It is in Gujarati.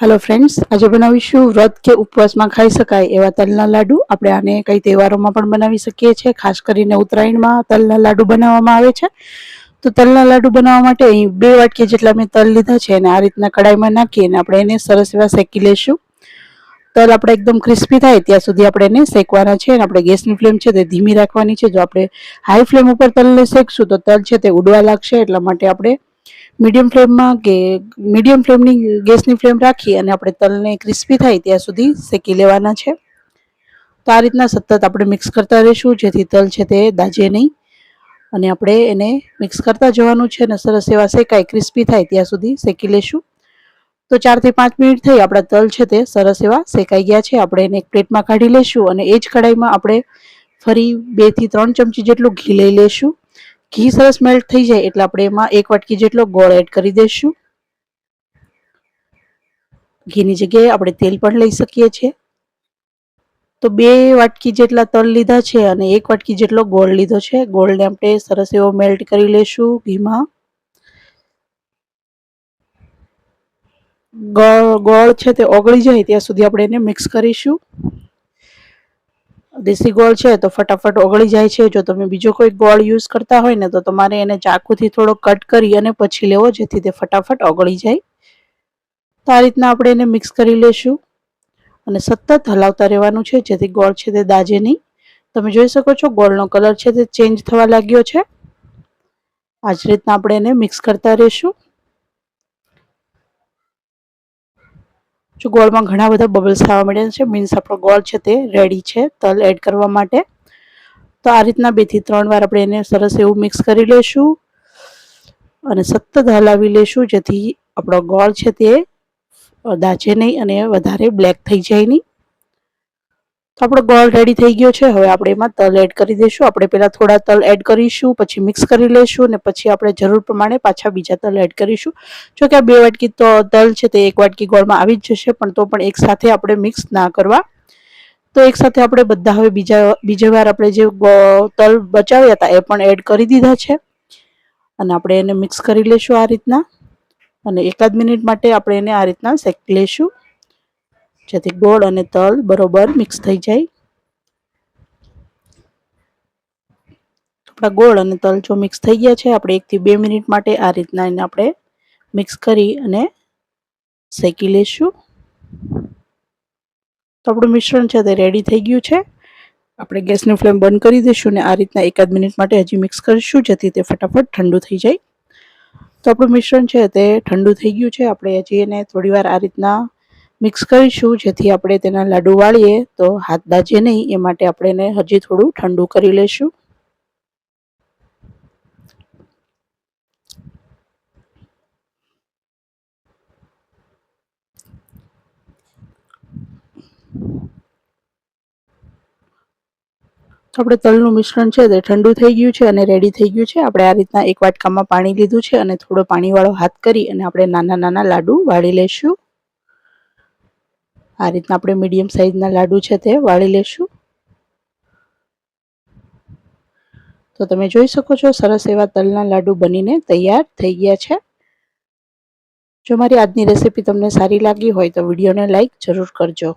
હેલો ફ્રેન્ડ્સ આજે બનાવીશું વ્રત કે ઉપવાસમાં ખાઈ શકાય એવા તલના લાડુ. આપણે આને કઈ તહેવારોમાં પણ બનાવી શકીએ છીએ. ખાસ કરીને ઉત્તરાયણમાં તલના લાડુ બનાવવામાં આવે છે. તો તલના લાડુ બનાવવા માટે અહીં બે વાટકી જેટલા મેં તલ લીધા છે અને આ રીતના કડાઈમાં નાખી અને આપણે એને સરસ એવા શેકી લઈશું તલ આપણે એકદમ ક્રિસ્પી થાય ત્યાં સુધી આપણે એને શેકવાના છે અને આપણે ગેસની ફ્લેમ છે તે ધીમી રાખવાની છે. જો આપણે હાઈ ફ્લેમ ઉપર તલને શેકશું તો તલ છે તે ઉડવા લાગશે, એટલા માટે આપણે મીડિયમ ફ્લેમમાં કે મીડિયમ ફ્લેમની ગેસની ફ્લેમ રાખી અને આપણે તલને ક્રિસ્પી થાય ત્યાં સુધી શેકી લેવાના છે. તો આ રીતના સતત આપણે મિક્સ કરતા રહીશું, જેથી તલ છે તે દાજે નહીં. અને આપણે એને મિક્સ કરતા જવાનું છે અને સરસ એવા શેકાય, ક્રિસ્પી થાય ત્યાં સુધી શેકી લેશું. તો ચારથી પાંચ મિનિટ થઈ, આપણા તલ છે તે સરસ એવા શેકાઈ ગયા છે. આપણે એને એક પ્લેટમાં કાઢી લેશું અને એ જ કઢાઈમાં આપણે ફરી બેથી ત્રણ ચમચી જેટલું ઘી લઈ લેશું. ઘી સરસ મેલ્ટ થઈ જાય એટલે આપણે એમાં એક વાટકી જેટલો ગોળ એડ કરી દઈશું. ઘીની જગ્યાએ આપણે તેલ પણ લઈ શકીએ છીએ. તો બે વાટકી જેટલા તલ લીધા છે અને એક વાટકી જેટલો ગોળ લીધો છે. ગોળને આપણે સરસ એવો મેલ્ટ કરી લેશું ઘીમાં. ગોળ છે તે ઓગળી જાય ત્યાં સુધી આપણે એને મિક્સ કરીશું. દેશી ગોળ છે તો ફટાફટ ઓગળી જાય છે. જો તમે બીજો કોઈ ગોળ યુઝ કરતા હોય ને તો તમારે એને ચાકુથી થોડો કટ કરી અને પછી લેવો જેથી તે ફટાફટ ઓગળી જાય. તો આ રીતના આપણે એને મિક્સ કરી લેશું. અને સતત હલાવતા રહેવાનું છે જેથી ગોળ છે તે દાજે નહીં. તમે જોઈ શકો છો ગોળનો કલર છે તે ચેન્જ થવા લાગ્યો છે. આ જ રીતના આપણે એને મિક્સ કરતા રહીશું. જો ગોળમાં ઘણા બધા બબલ્સ થવા મળ્યા છે મીન્સ આપણો ગોળ છે તે રેડી છે, તલ એડ કરવા માટે. તો આ રીતના બેથી ત્રણ વાર આપણે એને સરસ એવું મિક્સ કરી લેશું અને સતત હલાવી લેશું જેથી આપણો ગોળ છે તે દાજે નહીં અને વધારે બ્લેક થઈ જાય નહીં. તો આપણો ગોળ રેડી થઈ ગયો છે. હવે આપણે એમાં તલ એડ કરી દઈશું. આપણે પહેલાં થોડા તલ એડ કરીશું, પછી મિક્સ કરી લઈશું અને પછી આપણે જરૂર પ્રમાણે પાછા બીજા તલ એડ કરીશું. જો કે આ બે વાટકી તો તલ છે તે એક વાટકી ગોળમાં આવી જ જશે, પણ તો પણ એક સાથે આપણે મિક્સ ના કરવા. તો એક સાથે આપણે બધા હવે બીજા, બીજી વાર આપણે જે તલ બચાવ્યા હતા એ પણ એડ કરી દીધા છે. અને આપણે એને મિક્સ કરી લઈશું આ રીતના. અને એકાદ મિનિટ માટે આપણે એને આ રીતના શેકી લઈશું. જેથી ગોળ અને તલ બરોબર મિક્સ થઈ જાય. આપણા ગોળ અને તલ જો મિક્સ થઈ ગયા છે, આપણે એકથી બે મિનિટ માટે આ રીતના એને આપણે મિક્સ કરી અને શેકી લઈશું તો આપણું મિશ્રણ છે તે રેડી થઈ ગયું છે. આપણે ગેસની ફ્લેમ બંધ કરી દઈશું અને આ રીતના એકાદ મિનિટ માટે હજી મિક્સ કરીશું, જેથી તે ફટાફટ ઠંડુ થઈ જાય. તો આપણું મિશ્રણ છે તે ઠંડુ થઈ ગયું છે. આપણે હજી એને થોડી વાર આ રીતના મિક્સ કરીશું. જેથી આપણે તેના લાડુ વાળીએ, તો હાથ દાજે નહીં, એ માટે આપણે એને હજી થોડું ઠંડુ કરી લઈશું. આપણે તલનું મિશ્રણ છે તે ઠંડુ થઈ ગયું છે અને રેડી થઈ ગયું છે. આપણે આ રીતના એક વાટકામાં પાણી લીધું છે અને થોડો પાણીવાળો હાથ કરી અને આપણે નાના નાના લાડુ વાળી લઈશું. આ રીતના આપણે મીડિયમ સાઇઝના લાડુ છે તે વાળી લેશું. તો તમે જોઈ શકો છો, સરસ એવા તલના લાડુ બનીને તૈયાર થઈ ગયા છે. જો મારી આજની રેસીપી તમને સારી લાગી હોય તો વિડીયોને લાઈક જરૂર કરજો.